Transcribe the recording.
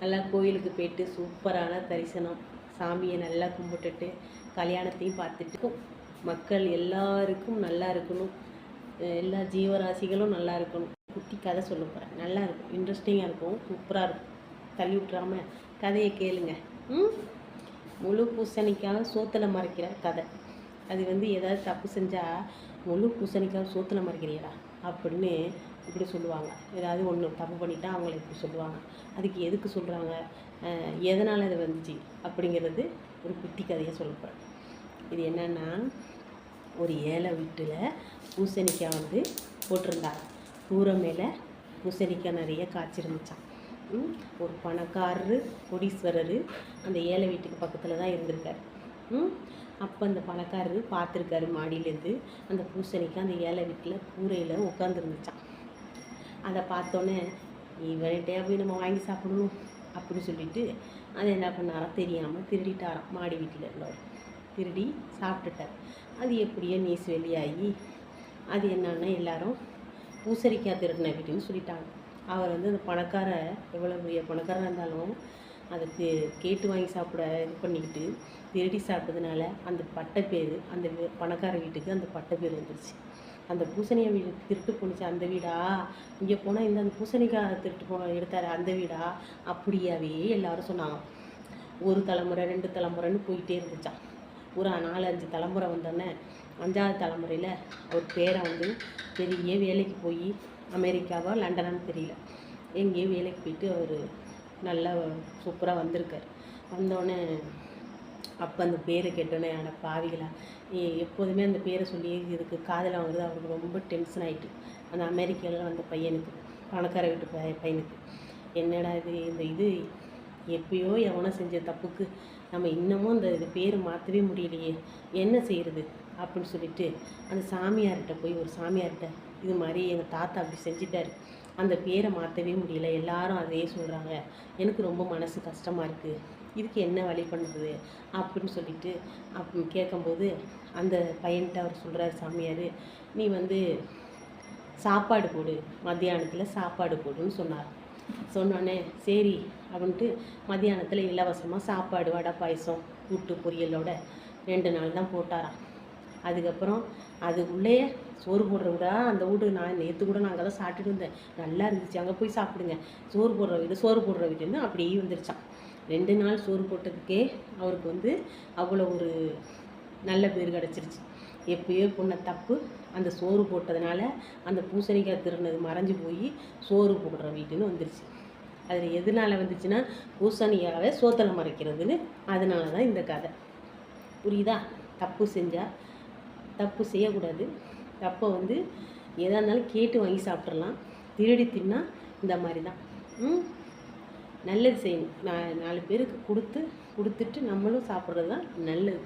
நல்லா கோயிலுக்கு போயிட்டு சூப்பரான தரிசனம். சாமியை நல்லா கும்பிட்டுட்டு கல்யாணத்தையும் பார்த்துட்டு மக்கள் எல்லாருக்கும் நல்லா இருக்கணும். எல்லா ஜீவராசிகளும் நல்லா இருக்கணும். குட்டி கதை சொல்ல போகிறேன் நல்லா இருக்கும். இன்ட்ரெஸ்டிங்காக இருக்கும். சூப்பராக இருக்கும். தள்ளி விட்றாம கதையை கேளுங்க. ம்? முழு பூசணிக்காக சோத்தில் மறைக்கிற கதை. அது வந்து ஏதாவது தப்பு செஞ்சால் முழு பூசணிக்காக சோத்தில் மறுக்கிறீரா அப்படின்னு இப்படி சொல்லுவாங்க. ஏதாவது ஒன்று தப்பு பண்ணிட்டா அவங்கள இப்படி சொல்லுவாங்க. அதுக்கு எதுக்கு சொல்கிறாங்க எதனால் அது வந்துச்சு? அப்படிங்கிறது ஒரு குட்டி கதையை சொல்லப்படுறேன் இது என்னென்னா ஒரு ஏழை வீட்டில் பூசணிக்காய் வந்து போட்டிருந்தாங்க கூரை மேலே பூசணிக்காய் நிறைய காய்ச்சிருந்துச்சான் ஒரு பணக்காரரு கொடீஸ்வரர் அந்த ஏழை வீட்டுக்கு பக்கத்தில் தான் இருந்திருக்காரு. அப்போ அந்த பணக்காரர் பார்த்துருக்காரு மாடியிலேருந்து. அந்த பூசணிக்கு அந்த ஏழை வீட்டில் கூரையில் உட்காந்துருந்துச்சான் அதை பார்த்தோன்னே இவன்கிட்டே போய் நம்ம வாங்கி சாப்பிடணும்? அப்படின்னு சொல்லிட்டு அதை என்ன பண்ணாராம் தெரியாமல் திருடிட்டாராம் மாடி வீட்டில் இருந்தவர் திருடி சாப்பிட்டுட்டார். அது எப்படியோ நீஸ் வெளியாகி அது என்னன்னா எல்லாரும் பூசணிக்காய் திருடின வீட்டுன்னு சொல்லிட்டாங்க. அவர் வந்து அந்த பணக்கார எவ்வளோ பெரிய பணக்காரராக இருந்தாலும் அதுக்கு கேட்டு வாங்கி சாப்பிட இது பண்ணிக்கிட்டு திருடி சாப்பிட்டதுனால அந்த பட்டை பேர் அந்த பணக்கார வீட்டுக்கு அந்த பட்டை பேர் வந்துருச்சு. அந்த பூசணியை வீடு திருட்டு போணுச்சு அந்த வீடா? இங்கே போனால் இந்த அந்த பூசணிக்காய் திருட்டு போ எடுத்தார் அந்த வீடா? அப்படியாவே எல்லாரும் சொன்னாங்க. ஒரு தலைமுறை ரெண்டு தலைமுறைன்னு போயிட்டே இருந்துச்சான் ஒரு நாலு அஞ்சு தலைமுறை வந்தோடனே அஞ்சாவது தலைமுறையில் அவர் பேரை வந்து பெரிய வேலைக்கு போய் அமெரிக்காவோ லண்டனான்னு தெரியல. எங்கேயோ வேலைக்கு போயிட்டு அவர் நல்லா சூப்பராக வந்திருக்கார். வந்தோடனே அப்போ அந்த பேரை கேட்டோன்னே அட பாவிகளா எப்போதுமே அந்த பேரை சொல்லி இதுக்கு காதில் வாங்குறது அவருக்கு ரொம்ப டென்ஷன் ஆகிட்டு அந்த அமெரிக்காவில் வந்த பையனுக்கு பணக்கார வீட்டு பைய பையனுக்கு. என்னடா இது இந்த இது? எப்பயோ எவனோ செஞ்ச தப்புக்கு நம்ம இன்னமும் அந்த இது பேர் மாற்றவே முடியலையே. என்ன செய்கிறது அப்படின்னு சொல்லிட்டு அந்த சாமியார்கிட்ட போய் ஒரு சாமியார்கிட்ட இது மாதிரி எங்கள் தாத்தா அப்படி செஞ்சிட்டாரு. அந்த பேரை மாற்றவே முடியல. எல்லாரும் அதே சொல்கிறாங்க எனக்கு ரொம்ப மனசு கஷ்டமாக இருக்குது இதுக்கு என்ன வழி பண்ணுறது அப்படின்னு சொல்லிட்டு அப் கேட்கும்போது அந்த பையன்கிட்ட அவர் சொல்கிறார் சாமியார் நீ வந்து சாப்பாடு போடு. மத்தியானத்தில் சாப்பாடு போடுன்னு சொன்னார். சொன்னோடனே சரி அப்படின்ட்டு மத்தியானத்தில் இலவசமாக சாப்பாடு வடை பாயசம் கூட்டு பொரியலோட ரெண்டு நாள் தான் போட்டாராம். அதுக்கப்புறம் அது உள்ளே சோறு போடுற விட அந்த வீடு நான் நேற்று கூட நான் அங்கே தான் சாப்பிட்டுட்டு இருந்தேன். நல்லா இருந்துச்சு. அங்கே போய் சாப்பிடுங்க. சோறு போடுற வீடு சோறு போடுற வீடுன்னு அப்படியே வந்துருச்சான் ரெண்டு நாள் சோறு போட்டதுக்கே அவருக்கு வந்து அவ்வளோ ஒரு நல்ல பேர் கிடச்சிருச்சு. எப்பயோ பொண்ண தப்பு அந்த சோறு போட்டதுனால அந்த பூசணிக்காய் திருநது மறைஞ்சு போய் சோறு போடுற வீட்டுன்னு வந்துருச்சு. அதில் எதனால வந்துச்சுன்னா பூசணியாகவே சோத்தலை மறைக்கிறதுன்னு அதனால தான் இந்த கதை. புரியுதா? தப்பு செஞ்சால் தப்பு செய்யக்கூடாது. தப்பை வந்து எதாக இருந்தாலும் கேட்டு வாங்கி சாப்பிட்றலாம் திருடி தின்னா இந்த மாதிரி தான். நல்லது செய்யணும். நான் நாலு பேருக்கு கொடுத்து கொடுத்துட்டு நம்மளும் சாப்பிட்றது தான் நல்லது.